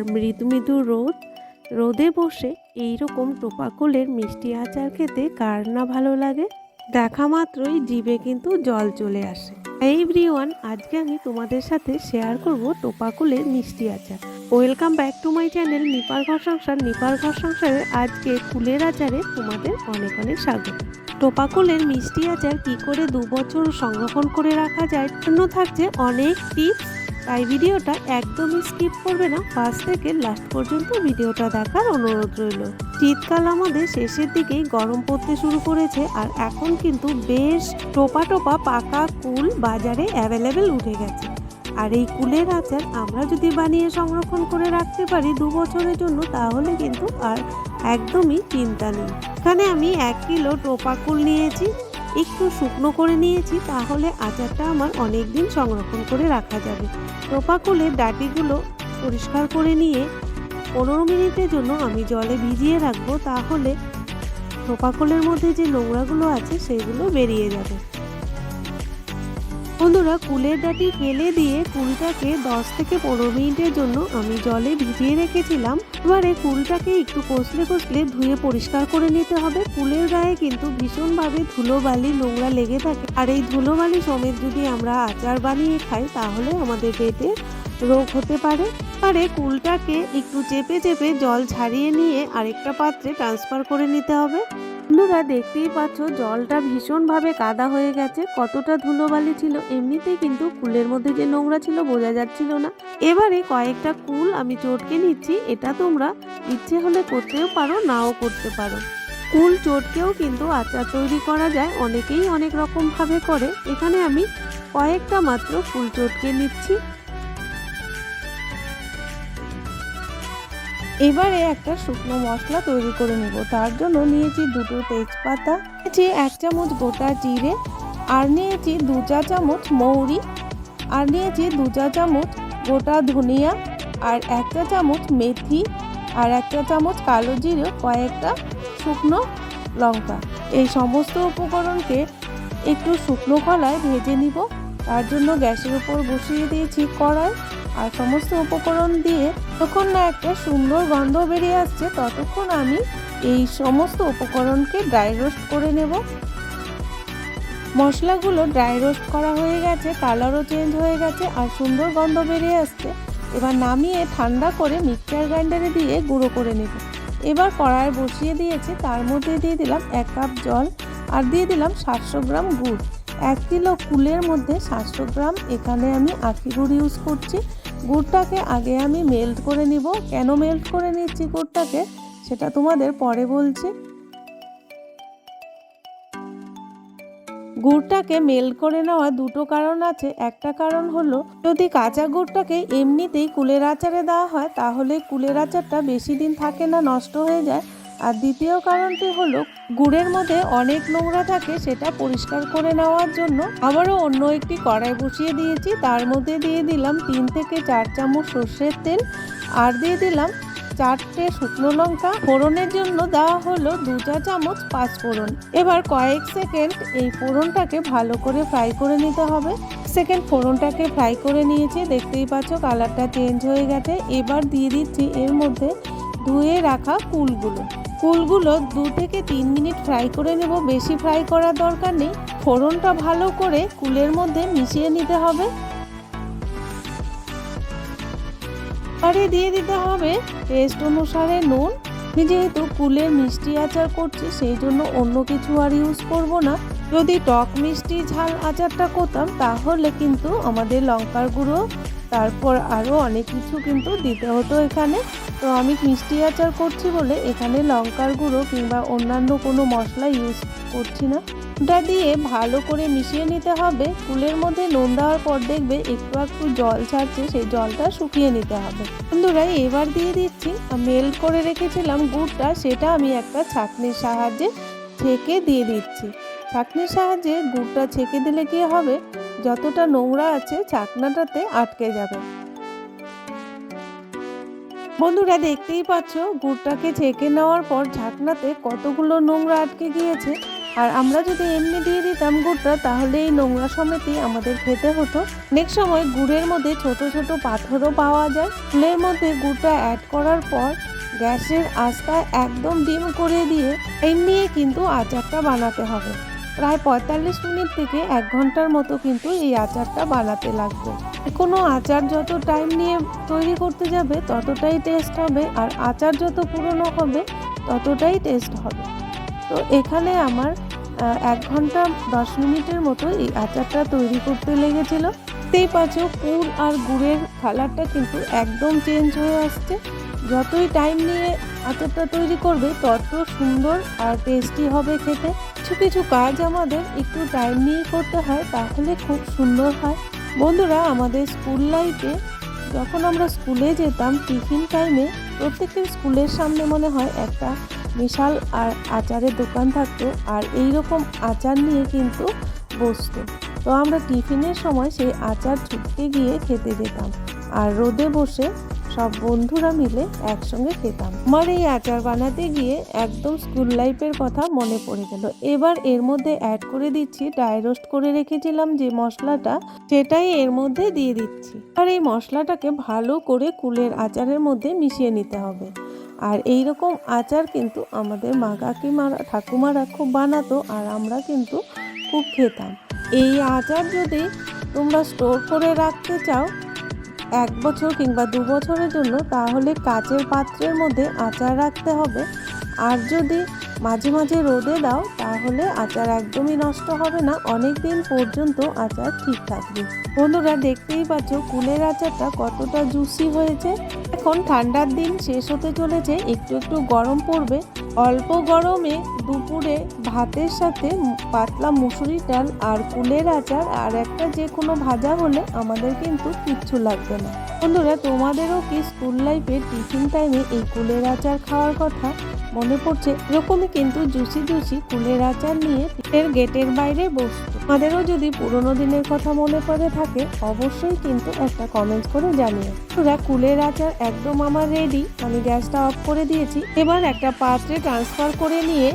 আর মৃদু মৃদু রোদ। রোদে বসে এই রকম টোপাকলের মিষ্টি আচার খেতে কার না ভালো লাগে? দেখা মাত্রই জিভে কিন্তু জল চলে আসে। এই ব্রিওয়ান আজকে আমি তোমাদের সাথে শেয়ার করব টোপাকুলের মিষ্টি আচার। Welcome back to my channel নিপার ঘর সংসার নিপার ঘর সংসারের আজকে কুলের আচারে তোমাদের অনেক অনেক স্বাগত। টোপাকুলের মিষ্টি আচার কি করে দু বছর সংরক্ষণ করে রাখা যায়? জন্য থাকছে অনেক টিপস তাই ভিডিওটা একদমই স্কিপ করবে না। ফার্স্ট থেকে লাস্ট পর্যন্ত ভিডিওটা দেখার অনুরোধ রইল। শীতকাল আমাদের শেষের দিকেই গরম পড়তে শুরু করেছে আর এখন কিন্তু বেশ টোপা টোপা পাকা কুল বাজারে অ্যাভেলেবেল উঠে গেছে। আর এই কুলের আচার আমরা যদি বানিয়ে সংরক্ষণ করে রাখতে পারি দু বছরের জন্য, তাহলে কিন্তু আর একদমই চিন্তা নেই। এখানে আমি এক কিলো টোপা কুল নিয়েছি। একটু শুকনো করে নিয়েছি, তাহলে আচারটা আমার অনেক দিন সংরক্ষণ করে রাখা যাবে। টোপা কুলের ডাটিগুলো পরিষ্কার করে নিয়ে পনেরো মিনিটের জন্য আমি জলে ভিজিয়ে রাখব, তাহলে টোপাকুলের মধ্যে যে নোংরাগুলো আছে, সেগুলো বেরিয়ে যাবে। বন্ধুরা, কুলের ডাটি ফেলে দিয়ে কুলটাকে দশ থেকে পনেরো মিনিটের জন্য আমি জলে ভিজিয়ে রেখেছিলাম। এবারে কুলটাকে একটু কষলে কষলে ধুয়ে পরিষ্কার করে নিতে হবে। কুলের গায়ে কিন্তু ভীষণভাবে ধুলোবালি নোংরা লেগে থাকে। আর এই ধুলোবালি সমেত যদি আমরা আচার বানিয়ে খাই, তাহলে আমাদের পেটে রোগ হতে পারে। পারে কুলটাকে একটু চেপে চেপে জল ছাড়িয়ে নিয়ে আরেকটা পাত্রে ট্রান্সফার করে নিতে হবে। বন্ধুরা, দেখতেই পাচ্ছ, জলটা ভীষণভাবে কাদা হয়ে গেছে। কতটা ধুলোবালি ছিল, এমনিতেই কিন্তু কুলের মধ্যে যে নোংরা ছিল বোঝা যাচ্ছিল না। এবারে কয়েকটা কুল আমি চটকে নিচ্ছি, এটা তোমরা ইচ্ছে হলে করতেও পারো, নাও করতে পারো। কুল চটকেও কিন্তু আচার তৈরি করা যায়, অনেকেই অনেক রকম ভাবে করে। এখানে আমি কয়েকটা মাত্র ফুল চটকে নিচ্ছি। এবারে একটা শুকনো মশলা তৈরি করে নেব। তার জন্য নিয়েছি দুটো তেজপাতা, নিয়েছি এক চামচ গোটা জিরে, আর নিয়েছি দু চা চামচ মৌরি, আর নিয়েছি দু চা চামচ গোটা ধনিয়া, আর এক চা চামচ মেথি, আর এক চা চামচ কালো জিরে, কয়েকটা শুকনো লঙ্কা। এই সমস্ত উপকরণকে একটু শুকনো কলায় ভেজে নিব। তার জন্য গ্যাসের উপর বসিয়ে দিয়েছি কড়াই, আর সমস্ত উপকরণ দিয়ে যতক্ষণ না একটা সুন্দর গন্ধ বেরিয়ে আসছে, ততক্ষণ আমি এই সমস্ত উপকরণকে ড্রাই রোস্ট করে নেব। মশলাগুলো ড্রাই রোস্ট করা হয়ে গেছে কালারও চেঞ্জ হয়ে গেছে, আর সুন্দর গন্ধ বেরিয়ে আসছে। এবার নামিয়ে ঠান্ডা করে মিক্সচার গ্রাইন্ডারে দিয়ে গুঁড়ো করে নেব। এবার কড়াই বসিয়ে দিয়েছি, তার মধ্যে দিয়ে দিলাম এক কাপ জল, আর দিয়ে দিলাম সাতশো গ্রাম গুড়। এক কিলো কুলের মধ্যে সাতশো গ্রাম, এখানে আমি আখি গুড় ইউজ করছি। গুড়টাকে আগে আমি মেল্ট করে নিব। কেন মেল্ট করে নিচ্ছি গুড়টাকে? সেটা তোমাদের পরে বলছি। গুড়টাকে মেল্ট করে নেওয়া দুটো কারণ আছে। একটা কারণ হলো, যদি কাঁচা গুড়টাকে এমনিতেই কুলের আচারে দেওয়া হয়, তাহলে কুলের আচারটা বেশি দিন থাকে না, নষ্ট হয়ে যায়। আর দ্বিতীয় কারণটি হলো, গুড়ের মধ্যে অনেক নোংরা থাকে, সেটা পরিষ্কার করে নেওয়ার জন্য। আবারও অন্য একটি কড়াই বসিয়ে দিয়েছি, তার মধ্যে দিয়ে দিলাম তিন থেকে চার চামচ সর্ষের তেল, আর দিয়ে দিলাম চারটে শুকনো লঙ্কা। ফোড়নের জন্য দেওয়া হলো দু চা চামচ পাঁচ ফোড়ন। এবার কয়েক সেকেন্ড এই ফোড়নটাকে ভালো করে ফ্রাই করে নিতে হবে। সেকেন্ড ফোড়নটাকে ফ্রাই করে নিয়েছি, দেখতেই পাচ্ছ কালারটা চেঞ্জ হয়ে গেছে। এবার দিয়ে দিচ্ছি এর মধ্যে ধুয়ে রাখা কুলগুলো কুলগুলো দু থেকে তিন মিনিট ফ্রাই করে নেব। বেশি ফ্রাই করার দরকার নেই। ফোড়নটা ভালো করে কুলের মধ্যে মিশিয়ে নিতে হবে। আরে দিয়ে দিতে হবে টেস্ট অনুসারে নুন। যেহেতু কুলের মিষ্টি আচার করছি, সেই জন্য অন্য কিছু আর ইউজ করব না। যদি টক মিষ্টি ঝাল আচারটা করতাম, তাহলে কিন্তু আমাদের লঙ্কার গুঁড়ো তারপর আরও অনেক কিছু কিন্তু দিতে হতো এখানে। তো আমি মিষ্টি আচার করছি বলে এখানে লঙ্কার গুঁড়ো কিংবা অন্যান্য কোনো মশলা ইউজ করছি না। ওটা দিয়ে ভালো করে মিশিয়ে নিতে হবে। কুলের মধ্যে নুন দেওয়ার পর দেখবে একটু একটু জল ছাড়ছে, সেই জলটা শুকিয়ে নিতে হবে। বন্ধুরা, এবার দিয়ে দিচ্ছি। মেল্ট করে রেখেছিলাম গুড়টা, সেটা আমি একটা ছাঁকনির সাহায্যে ছেঁকে দিয়ে দিচ্ছি। ছাঁকনির সাহায্যে গুড়টা ছেঁকে দিলে কি হবে? যতটা নোংরা আছে ছাকনাটাতে আটকে যাবে। বন্ধুরা, দেখতেই পাচ্ছ, গুড়টাকে ছেঁকে নেওয়ার পর ঝাকনাতে কতগুলো নোংরা আটকে গিয়েছে। আর আমরা যদি এমনি দিয়ে দিতাম গুড়টা, তাহলে এই নোংরা সমেতই আমাদের খেতে হতো। নেক্সট সময় গুড়ের মধ্যে ছোট ছোট পাথরও পাওয়া যায়। ফুলের মধ্যে গুড়টা অ্যাড করার পর গ্যাসের আস্তায় একদম ডিম করে দিয়ে এমনি কিন্তু আচারটা বানাতে হবে। প্রায় পঁয়তাল্লিশ মিনিট থেকে এক ঘণ্টার মতো কিন্তু এই আচারটা বানাতে লাগবে। কোনো আচার যত টাইম নিয়ে তৈরি করতে যাবে, ততটাই টেস্ট হবে আর আচার যত পুরনো হবে, ততটাই টেস্ট হবে। তো এখানে আমার এক ঘণ্টা দশ মিনিটের মতো এই আচারটা তৈরি করতে লেগেছিল। দেখতেই পাচ্ছ পুর আর গুড়ের কালারটা কিন্তু একদম চেঞ্জ হয়ে আসছে। যতই টাইম নিয়ে আচারটা তৈরি করবে তত সুন্দর আর টেস্টি হবে খেতে। কিছু কিছু কাজ আমাদের একটু টাইম নিয়ে করতে হয়, তাহলে খুব সুন্দর হয়। বন্ধুরা, আমাদের স্কুল লাইফে যখন আমরা স্কুলে যেতাম টিফিন টাইমে প্রত্যেকের স্কুলের সামনে মনে হয় একটা বিশাল আর আচারের দোকান থাকতো, আর এই রকম আচার নিয়ে কিন্তু বসতো। তো আমরা টিফিনের সময় সেই আচার ছুটতে গিয়ে খেতে যেতাম। আর রোদে বসে সব বন্ধুরা মিলে একসঙ্গে খেতাম। আমার এই আচার বানাতে গিয়ে একদম স্কুল লাইফের কথা মনে পড়ে গেল। এবার এর মধ্যে অ্যাড করে দিচ্ছি ড্রাই রোস্ট করে রেখেছিলাম যে মশলাটা, সেটাই এর মধ্যে দিয়ে দিচ্ছি। আর এই মশলাটাকে ভালো করে কুলের আচারের মধ্যে মিশিয়ে নিতে হবে। আর এই রকম আচার কিন্তু আমাদের মা কাকিমারা ঠাকুমারা খুব বানাতো আর আমরা কিন্তু খুব খেতাম। এই আচার যদি তোমরা স্টোর করে রাখতে চাও এক বছর কিংবা দু বছরের জন্য তাহলে কাচের পাত্রের মধ্যে আচার রাখতে হবে। আর যদি মাঝে মাঝে রোদে দাও, তাহলে আচার একদমই নষ্ট হবে না। অনেক দিন পর্যন্ত আচার ঠিক থাকবে। বন্ধুরা, দেখতেই পাচ্ছ কুলের আচারটা কতটা জুসি হয়েছে। এখন ঠান্ডার দিন শেষ হতে চলেছে, একটু একটু গরম পড়বে। অল্প গরমে দুপুরে ভাতের সাথে পাতলা মুসুরি ডাল আর কুলের আচার আর একটা যে কোনো ভাজা হলে আমাদের কিন্তু কিচ্ছু লাগবে না। বন্ধুরা, তোমাদেরও কি স্কুল লাইফে টিফিন টাইমে এই কুলের আচার খাওয়ার কথা? মনে পড়ছে এরকমই কিন্তু জুসি জুসি কুলের আচার নিয়ে এর গেটের বাইরে বসতো। আমাদেরও যদি পুরোনো দিনের কথা মনে পড়ে থাকে, অবশ্যই কিন্তু একটা কমেন্ট করে জানিও। তোরা কুলের আচার একদম আমার রেডি আমি গ্যাসটা অফ করে দিয়েছি। এবার একটা পাত্রে ট্রান্সফার করে নিয়ে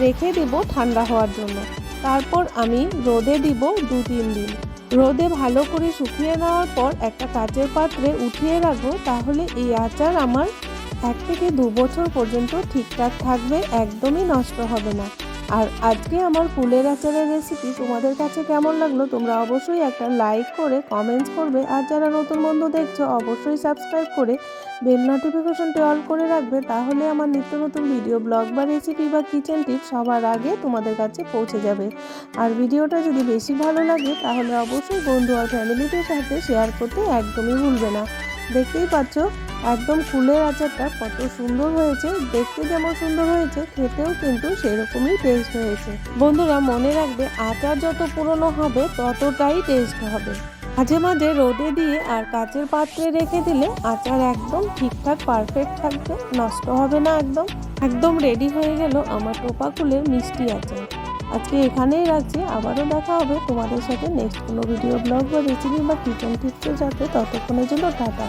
রেখে দেব ঠান্ডা হওয়ার জন্য। তারপর আমি রোদে দিব দু তিন দিন। রোদে ভালো করে শুকিয়ে নেওয়ার পর একটা কাচের পাত্রে উঠিয়ে রাখব, তাহলে এই আচার আমার এক থেকে দু বছর পর্যন্ত ঠিকঠাক থাকবে একদমই নষ্ট হবে না। আর আজকে আমার ফুলের আচারের রেসিপি তোমাদের কাছে কেমন লাগল তোমরা অবশ্যই একটা লাইক করে কমেন্টস করবে। আর যারা নতুন বন্ধু দেখছ, অবশ্যই সাবস্ক্রাইব করে বেল নোটিফিকেশনটি অল করে রাখবে। তাহলে আমার নিত্য নতুন ভিডিও ব্লগ বা রেসিপি বা কিচেন টিপ সবার আগে তোমাদের কাছে পৌঁছে যাবে। আর ভিডিওটা যদি বেশি ভালো লাগে, তাহলে অবশ্যই বন্ধু আর ফ্যামিলিদের সাথে শেয়ার করতে একদমই ভুলবে না। দেখতেই পাচ্ছ, একদম ফুলের আচারটা কত সুন্দর হয়েছে। দেখতে যেমন সুন্দর হয়েছে, খেতেও কিন্তু সেরকমই টেস্ট হয়েছে। বন্ধুরা, মনে রাখবে, আচার যত পুরনো হবে, ততটাই টেস্ট হবে। মাঝে মাঝে রোদে দিয়ে আর কাচের পাত্রে রেখে দিলে আচার একদম ঠিকঠাক পারফেক্ট থাকবে, নষ্ট হবে না একদম। একদম রেডি হয়ে গেল আমার টোপা কুলের মিষ্টি আচার। আজকে এখানেই রাখছি। আবারও দেখা হবে তোমাদের সাথে নেক্সট কোনো ভিডিও ব্লগ বা রেসিপি বা কিচেন টিপসের যাতে ততক্ষণের জন্য টাটা।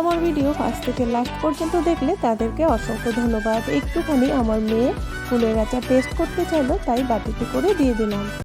আমার ভিডিও ফার্স্ট থেকে লাস্ট পর্যন্ত দেখলে তাদেরকে অসংখ্য ধন্যবাদ। একটুখানি আমার মেয়ে ফুলের আচার টেস্ট করতে চাইলো, তাই বাটিতে করে দিয়ে দিলাম।